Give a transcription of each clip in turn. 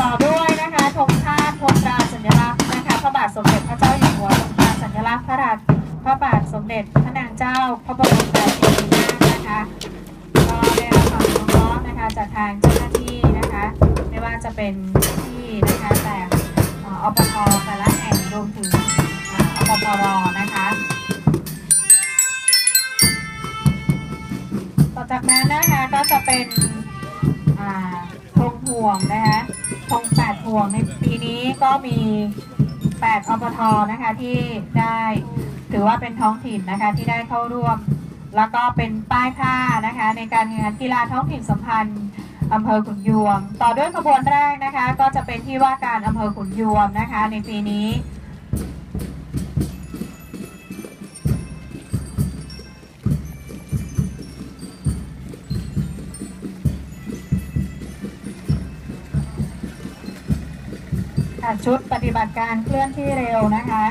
ต่อด้วยนะคะธงชาติธงตราสัญลักษณ์นะคะพระบาทสมเด็จพระเจ้าอยู่หัวธงตราสัญลักษณ์พระราชพระบาทสมเด็จพระนางเจ้าพระบรมราชินีนาถนะคะก็ได้รับความอนุเคราะห์นะคะจากทางเจ้าหน้าที่นะคะ ไม่ว่าจะเป็นที่นะคะแต่อปพแต่ละแห่งรวมถึงอปพรนะคะต่อจากนั้นนะคะก็จะเป็นธงห่วงนะคะ ธงแปดห่วงในปีนี้ก็มี 8อปทนะคะที่ได้ถือว่าเป็นท้องถิ่นนะคะที่ได้เข้าร่วม แล้วก็เป็นป้ายผ้านะคะในการแข่งขันกีฬาท้องถิ่นสัมพันธ์อำเภอขุนยวม ต่อด้วยขบวนแรกนะคะ ก็จะเป็นที่ว่าการอำเภอขุนยวมนะคะ ในปีนี้ ชุดปฏิบัติการเคลื่อนที่เร็วนะคะ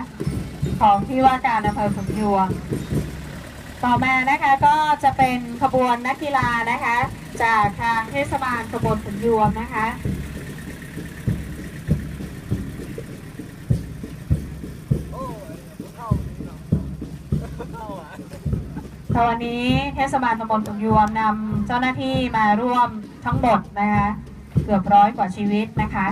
ของที่ว่าการอำเภอขุนยวมต่อมานะคะก็จะเป็นขบวนนักกีฬานะคะ จากทางเทศบาลตำบลขุนยวมนะคะค่ะวันนี้เทศบาลตำบลขุนยวมนำเจ้าหน้าที่มาร่วมทั้งหมดนะคะ เกือบร้อยกว่าชีวิตนะคะ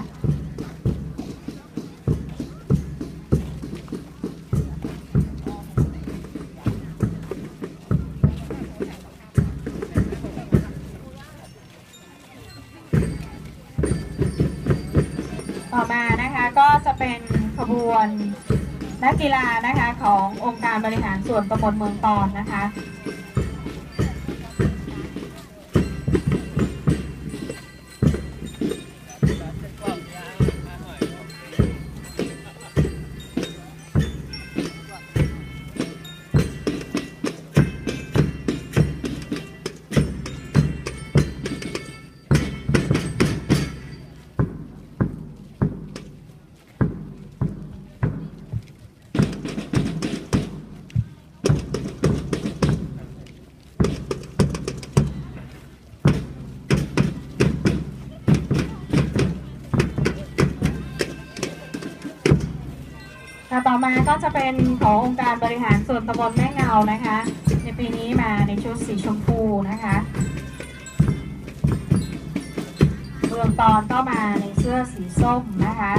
ต่อมานะคะก็จะเป็นขบวนนักกีฬานะคะขององค์การบริหารส่วนตำบลเมืองตอนนะคะ ค่ะต่อมาก็จะเป็นขององค์การบริหารส่วนตำบลแม่เงานะคะ ในปีนี้มาในชุดสีชมพูนะคะเมืองตอนก็มาในเสื้อสีส้มนะคะ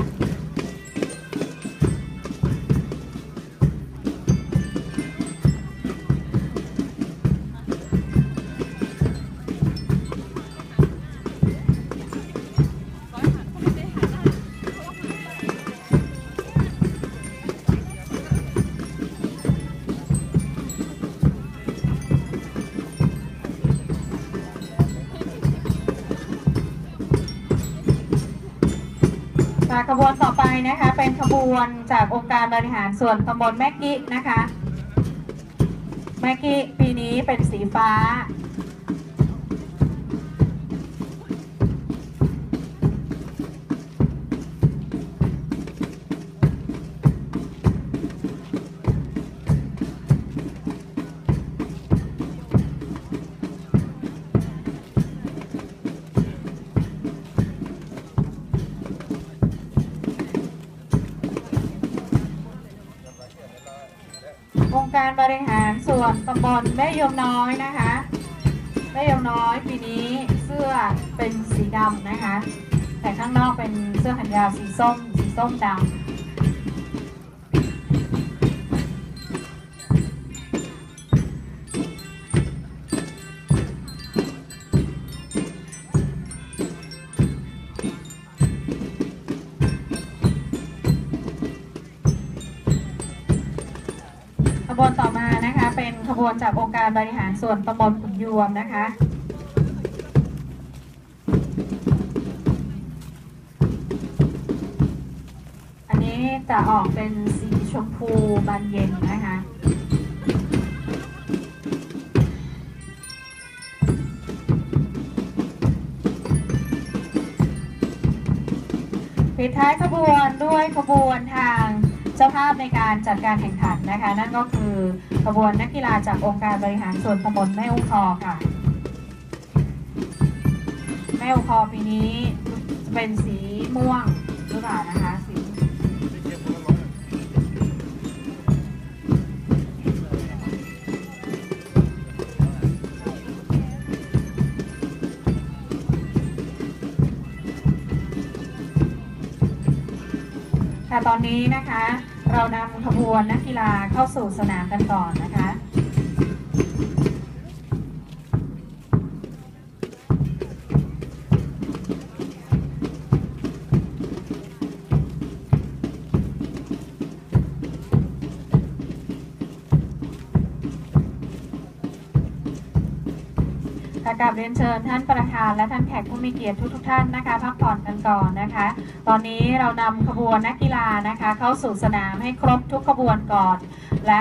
ค่ะขบวนต่อไปนะคะ เป็นขบวนจากองค์การบริหารส่วนตำบลแม่กินะคะ แม่กิปีนี้เป็นสีฟ้า องค์การบริหารส่วนตำบลแม่ยมน้อยนะคะแม่ยมน้อยปีนี้เสื้อเป็นสีดำนะคะ แต่ข้างนอกเป็นเสื้อแขนยาวสีส้มสีส้มดำ บวนต่อมานะคะ เป็นขบวนจากองค์การบริหารส่วนตำบลขุนยวมนะคะอันนี้จะออกเป็นสีชมพูบานเย็นนะคะ ปิดท้ายขบวนด้วยขบวนทาง จ้าภาพในการจัดการแข่งขันนะคะ นั่นก็คือขบวนนักกีฬาจากองค์การบริหารส่วนตำบลแม่อุคอค่ะ แม่อุคอปีนี้เป็นสีม่วงหรือเปล่านะคะ ตอนนี้นะคะ เรานำขบวนนักกีฬาเข้าสู่สนามกันก่อนนะคะะกราบเรียนเชิญท่านประธานและท่านแขกผู้มีเกียรติทุกทท่านนะคะพักผ่อนกันก่อนนะคะ ตอนนี้เรานำขบวนนักกีฬานะคะ เข้าสู่สนามให้ครบทุกขบวนก่อนและ